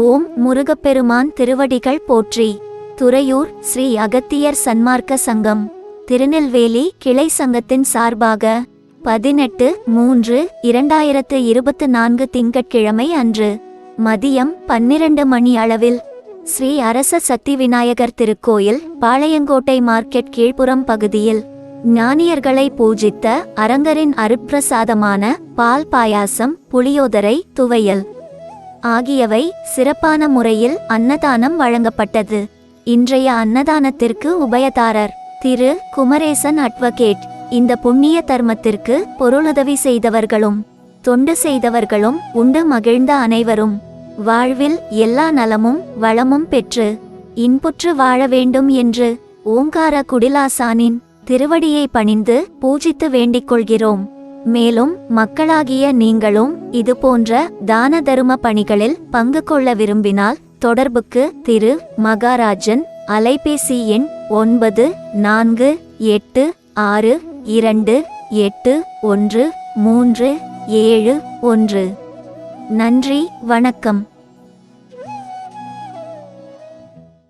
ஓம் முருகப்பெருமான் திருவடிகள் போற்றி. துறையூர் ஸ்ரீ அகத்தியர் சன்மார்க்க சங்கம். திருநெல்வேலி கிளை சங்கத்தின் சார்பாக பதினெட்டு மூன்று இரண்டாயிரத்து இருபத்து நான்கு திங்கட்கிழமை அன்று மதியம் பன்னிரண்டு மணி அளவில் ஸ்ரீ அரச சக்தி விநாயகர் திருக்கோயில் பாளையங்கோட்டை மார்க்கெட் கீழ்ப்புறம் பகுதியில் ஞானியர்களை பூஜித்த அரங்கரின் அருப்பிரசாதமான பால் பாயாசம் புளியோதரை துவையல். ஆகியவை சிறப்பான முறையில் அன்னதானம் வழங்கப்பட்டது. இன்றைய அன்னதானத்திற்கு உபயதாரர் திரு குமரேசன் அட்வொகேட். இந்த புண்ணிய தர்மத்திற்கு பொருளுதவி செய்தவர்களும் தொண்டு செய்தவர்களும் உண்டு மகிழ்ந்த அனைவரும். வாழ்வில் எல்லா நலமும் வளமும் பெற்று இன்புற்று வாழ வேண்டும் என்று ஓங்கார குடிலாசானின் திருவடியை பணிந்து பூஜித்து வேண்டிக் கொள்கிறோம். மேலும் மக்களாகிய நீங்களும் இதுபோன்ற தான தரும பணிகளில் பங்கு கொள்ள விரும்பினால் தொடர்புக்கு திரு. மகாராஜன் அலைபேசி எண் ஒன்பது நான்கு எட்டு ஆறு இரண்டு எட்டு ஒன்று மூன்று ஏழு ஒன்று. நன்றி வணக்கம்.